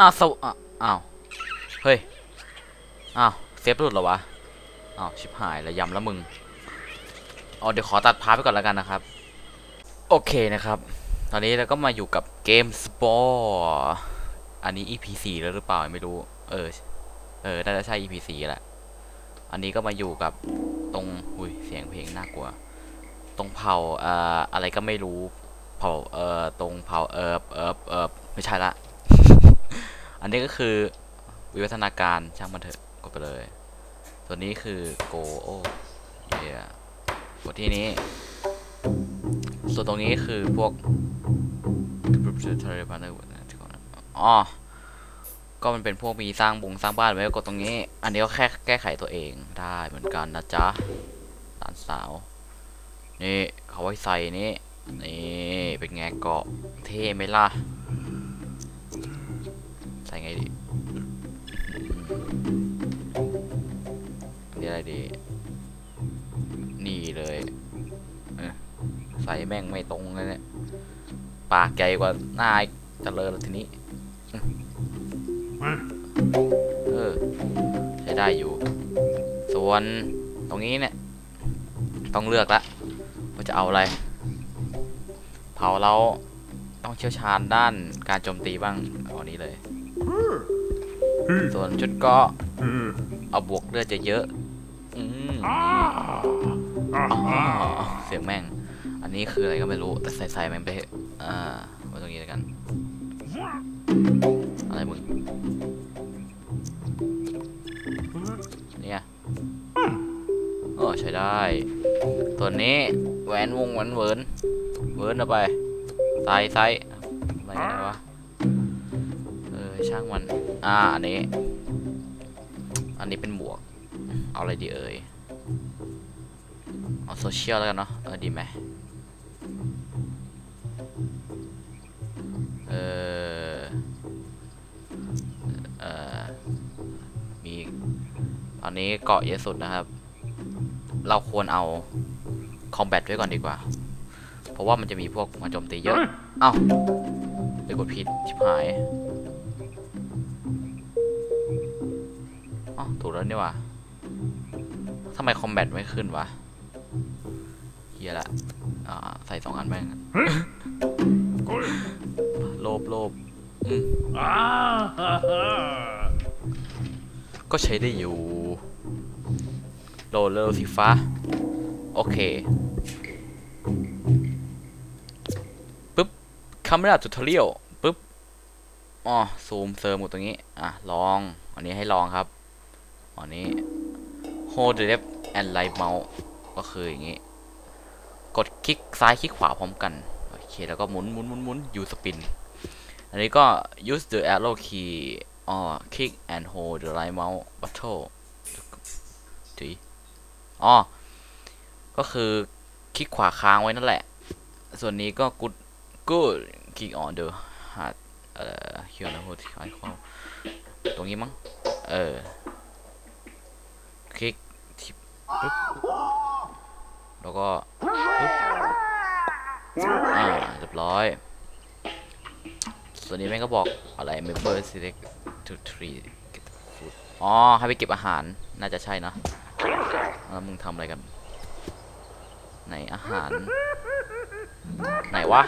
อ้าวสวอ้าว เฮ้ย อ้าว เซฟหลุดเหรอวะ อ้าว ชิบหายแล้วยำแล้วมึงอ๋อเดี๋ยวขอตัดพาร์ทไปก่อนแล้วกันนะครับ โอเคนะครับ ตอนนี้เราก็มาอยู่กับเกมสปอร์อันนี้ EP 4แล้วหรือเปล่าไม่รู้ เออ เออ น่าจะใช่ EP 4แหละ อันนี้ก็มาอยู่กับตรง อุ้ย เสียงเพลงน่ากลัว ตรงเผ่าเอ่ออะไรก็ไม่รู้ เผ่าเอ่อ ตรงเผ่าเอิบเอิบเอิบไม่ใช่ละ อันนี้ก็คือวิวัฒนาการช่างมันเถอะกดไปเลยตัวนี้คือโกโอเยกดที่นี้ ส่วนตรงนี้คือพวกอ๋อก็มันเป็นพวกมีสร้างบงสร้างบ้านไว้ก็กดตรงนี้ อันนี้ก็แค่แก้ไขตัวเองได้เหมือนกันนะจ๊ะหลานสาว นี่เขาไว้ใส่นี่ นี่เป็นไงเกาะเท่ไหมล่ะ ใส่ไงดีนี่อะไรดี นี่เลยเออใส่แม่งไม่ตรงเลยเนี่ย ปากใหญ่กว่าหน้าอีกเจะเลยแล้วทีนี้อืมเออใช้ได้อยู่ ส่วนตรงนี้เนี่ย ต้องเลือกละว่าจะเอาอะไร เผาเราต้องเชี่ยวชาญด้านการโจมตีบ้างเอาอันนี้เลย ส่วนชุดเก็เอาบวกเลือดจะเยอะอืมอ๋อเสียงแม่ง อันนี้คืออะไรก็ไม่รู้ แต่ใส่ใส่แม่งไปเถอะอ่าไว้ตรงนี้แล้วกัน อะไรมึง เนี่ยโอ้ใช้ได้ ตัวนี้แหวนวงแหวนเวิร์นเวิร์นเอาไปใส่ใส่อะไรกันวะเออ ช่างมัน อ่า อันนี้ อันนี้เป็นหมวก เอาอะไรดีเอ่ย เอาโซเชียลแล้วกันเนาะ เออ ดีไหมเออ เออมี อันนี้เกาะเยอะสุดนะครับ เราควรเอาคอมแบทไว้ก่อนดีกว่า เพราะว่ามันจะมีพวกมาโจมตีเยอะ เอ้าไปกดผิดชิบหาย ถูกแล้วนี่ว่ะทำไมคอมแบทไม่ขึ้นวะเฮียละอ่าใส่สองอันแม่งโลบโลบอืมก็ใช้ได้อยู่โลเลอร์สีฟ้า โอเคปึ๊บคาเมราทูทอเรียลปึ๊บอ๋อซูมเซิร์มหมดตรงนี้ อะ ลอง อันนี้ให้ลองครับ อันนี้ hold the left and right mouse ก็คืออย่างนี้ กดคลิกซ้ายคลิกขวาพร้อมกัน โอเค แล้วก็หมุนหมุนหมุนหมุนยูสปิน อันนี้ก็ use the arrow key or click and hold the right mouse button ถุยอ๋อ ก็คือคลิกขวาค้างไว้นั่นแหละ ส่วนนี้ก็ good good click on the hard เอ่อ here แล้ว hold ไอคอนตรงนี้มั้ง เออ แล้วก็ปึ๊บอ่าเรียบร้อย ส่วนนี้แม่งก็บอกอะไร member select to tree get food อ๋อ ให้ไปเก็บอาหาร น่าจะใช่นะ แล้วมึงทำอะไรกัน ไหนอาหาร ไหนวะ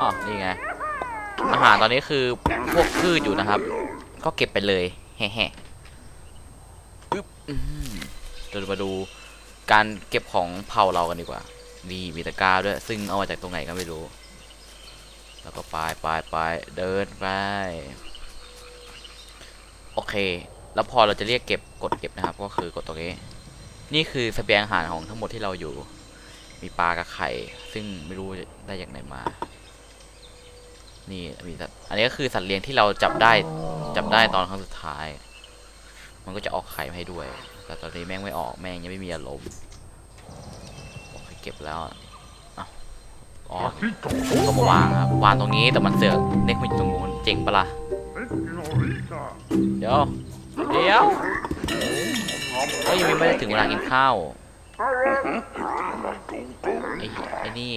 อ๋อ นี่ไง อาหารตอนนี้คือพวกพืชอยู่นะครับ ก็เก็บไปเลย แฮ่ๆปึ๊บ เดี๋ยวมาดูการเก็บของเผ่าเรากันดีกว่ามีมีตะกร้าด้วย ซึ่งเอามาจากตรงไหนก็ไม่รู้ แล้วก็ไปไปไปเดินไป โอเค แล้วพอเราจะเรียกเก็บกดเก็บนะครับ ก็คือกดตรงนี้ นี่คือสเสบียงอาหารของทั้งหมดที่เราอยู่ มีปลากับไข่ ซึ่งไม่รู้ได้จากไหนมา นี่มีสัตว์อันนี้ก็คือสัตว์เลี้ยงที่เราจับได้จับได้ตอนครั้งสุดท้าย มันก็จะออกไข่ให้ด้วย แต่ตอนนี้แม่งไม่ออกแม่งยังไม่มีอารมณ์โอเคเก็บแล้วอ๋อก็มาวางครับวางตรงนี้แต่มันเสือกเน็กมันอยู่ตรงนู้นเจ๋งปะล่ะเดี๋ยวเดี๋ยวเอ้ยยังไม่ได้ถึงเวลากินข้าวไอ้ไอ้นี่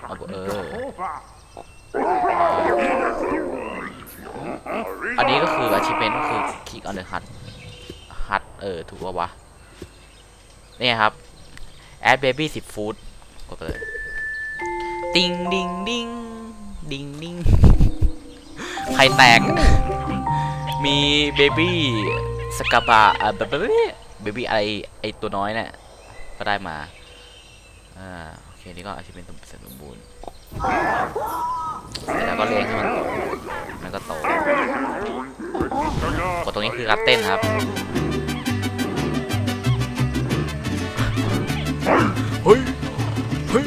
เอาเอออันนี้ก็คือ achievement ก็คือ click on the hut hut เอ เออ ถูกป่าวะ เนี่ยครับ add baby 10 food กดไปเลย ติงดิงดิงดิงดิงใครแตก มีเบบี้สกาบาเอ่าเบบี้เบบี้อะไรไอตัวน้อยเนี่ยก็ได้มา อ่า โอเค นี่ก็อาชีพเป็นตัวสมบูรณ์แล้วก็เลี้ยงให้มันโตมันก็โตกดตรงนี้คือการเต้นครับ เฮ้ย เฮ้ย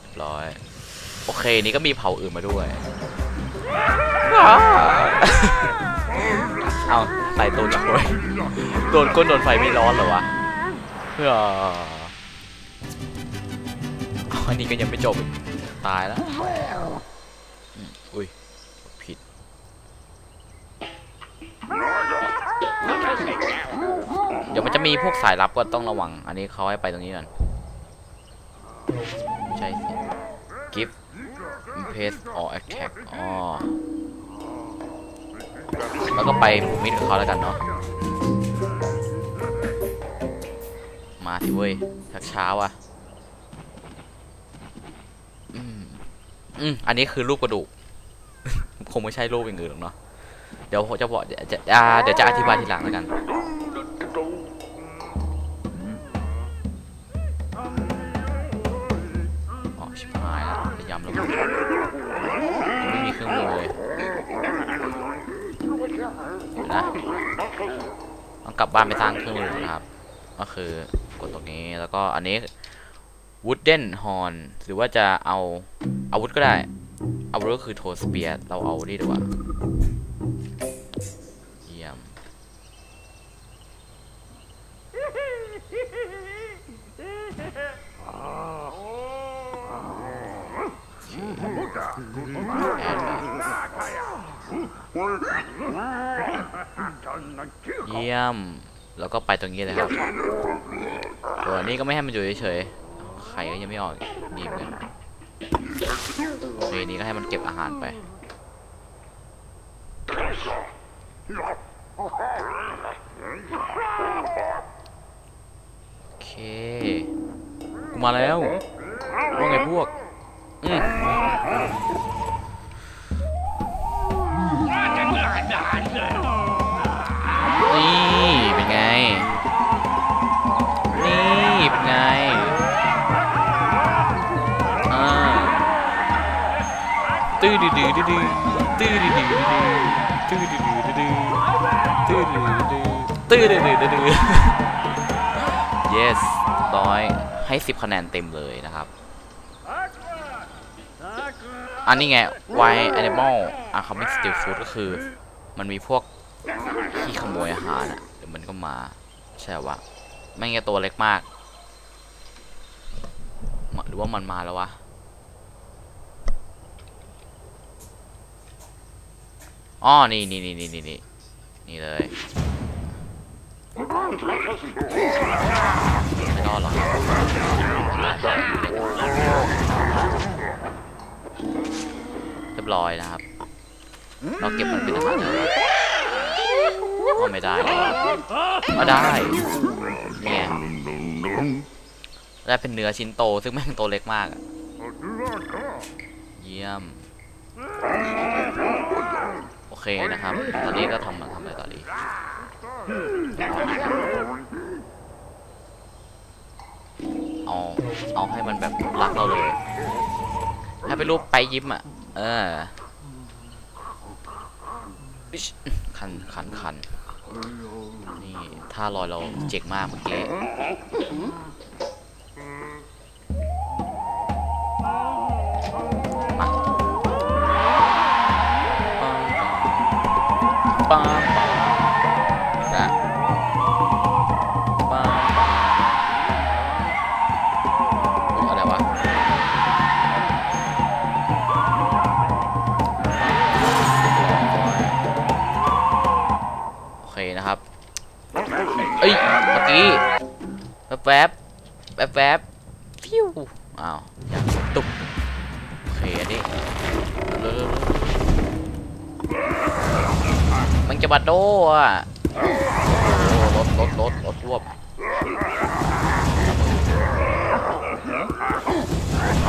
เรียบร้อย โอเค นี่ก็มีเผ่าอื่นมาด้วย เอาใส่ตัวจังเลยโดนก้นโดนไฟไม่ร้อนเหรอวะเพื่อเอาอันนี้ก็ยังไม่จบอีกตายแล้วอืมอุ้ย ผิด เดี๋ยวมันจะมีพวกสายลับก็ต้องระวัง อันนี้เขาให้ไปตรงนี้ก่อนไม่ใช่สิ give impede or attack อ๋อแล้วก็ไปผูกมิตรกับเขาแล้วกันเนาะมาสิเว้ยชักเช้าอะอืมอืมอันนี้คือรูปกระดูก คงไม่ใช่รูปอย่างอื่นหรอกเนาะเดี๋ยวผมจะบอกเดี๋ยวจะเดี๋ยวจะอธิบายทีหลังแล้วกันำแล้วมึงยังไม่มีเครื่องมือเลยนะต้องกลับบ้านไปสร้างเครื่องมือนะครับ ก็คือกดตรงนี้แล้วก็อันนี้ wooden horn หรือว่าจะเอาอาวุธก็ได้อาวุธก็คือโทสเปียร์เราเอานี่ดีกว่า เยี่ยม แอนเล ยเยี่ยม แล้วก็ไปตรงนี้เลยครับตัวนี้ก็ไม่ให้มันอยู่เฉยๆไข่ก็ยังไม่ออกดีเหมือนกันเรนี้ก็ให้มันเก็บอาหารไปโอเคกูมาแล้วว่าไงพวกอืม ตื้อดื้อดื้อดื้อดื้อตื้อดื้อดื้อดื้อตื้อดื้อดื้อดื้อตื้อดื้อดื้อตื้อดื้อดื้อดื้อ yes ร้อยให้10คะแนนเต็มเลยนะครับอันนี้ไง Wild Animal a c h e m i c Still Food ก็คือมันมีพวกที่ขโมยอาหารอะเดี๋ยวมันก็มาใช่วะไม่งั้นตัวเล็กมากมาหรือว่ามันมาแล้ววะ อ๋อนี่นี่นี่นี่นี่นี่นี่เลยไม่รอดหรอกเรียบร้อยนะครับ เราเก็บมันเป็นอาหารเลยก็ไม่ได้ก็ได้เนี่ยได้เป็นเนื้อชิ้นโตซึ่งแม่งโตเล็กมากอะเยี่ยม เคนะครับ ตอนนี้ก็ทำมาทำอะไรต่อดีเอาเอาให้มันแบบรักเราเลยให้เป็นรูปไปยิ้มอะ เออคันคันคันนี่ท่าลอยเราเจ๋งมากเมื่อกี้ แวบแวบแวบฟิวอ้าวอย่างตุกโอเคอันนี้มันจะบัดโดอะรถรถรถรถรวบ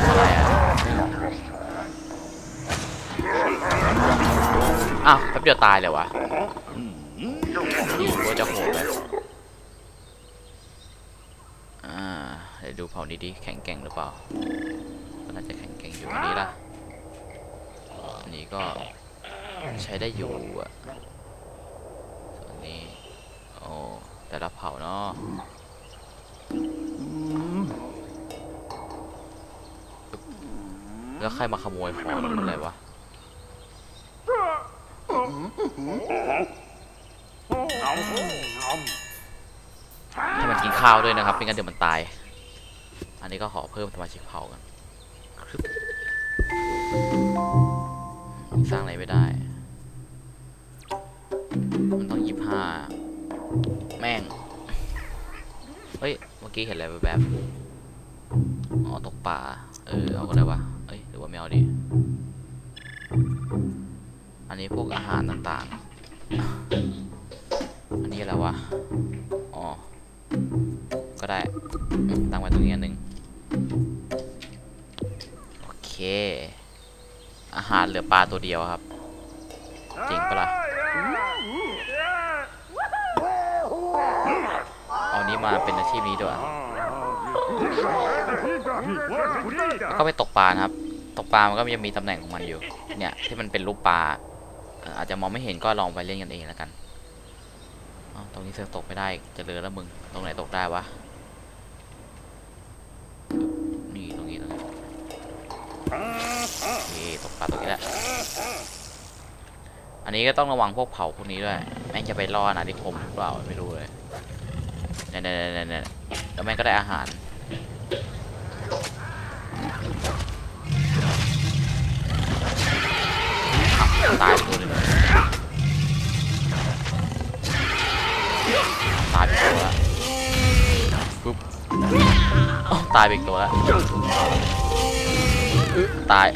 อะไรอะอ้าวแป๊บเดียวตายเลยวะ เดี๋ยวดูเผ่านี้ดิแข็งแกร่งหรือเปล่าก็น่าจะแข็งแกร่งอยู่อันนี้ล่ะอันนี้ก็ใช้ได้อยู่อะส่วนนี้โอ้แต่ละเผ่าเนาะแล้วใครมาขโมยของหรืออะไรวะให้มันกินข้าวด้วยนะครับไม่งั้นเดี๋ยวมันตาย อันนี้ก็ขอเพิ่มสมาชิกเผ่ากันสร้างอะไรไม่ได้ มันต้องยี่ห้าแม่ง เฮ้ย เมื่อกี้เห็นอะไรแบบอ๋อตกปลาเออ เอาก็ได้วะเอ้ย หรือว่าไม่เอาดี อันนี้พวกอาหารต่างๆ อันนี้อะไรวะ อ๋อ ก็ได้ตั้งไว้ เหลือปลาตัวเดียวครับ จริงปะล่ะเอานี้มาเป็นอาชีพนี้ด้วยก็ไปตกปลาครับ ตกปลามันก็จะมีตำแหน่งของมันอยู่ เนี่ยที่มันเป็นรูปปลาอาจจะมองไม่เห็นก็ลองไปเล่นกันเองแล้วกันตรงนี้เสือกตกไม่ได้จะเลือแล้วมึง ตรงไหนตกได้วะ ตกปลาตรงนี้แหละอันนี้ก็ต้องระวังพวกเผาพวกนี้ด้วยแม่งจะไปล่ออาณานิคมหรือเปล่าไม่รู้เลยเนี่ยเนี่ยเนี่ยแล้วแม่งก็ได้อาหารตายตัวนึงตายไปตัวล้วปุ๊บตายไปตัวละตาย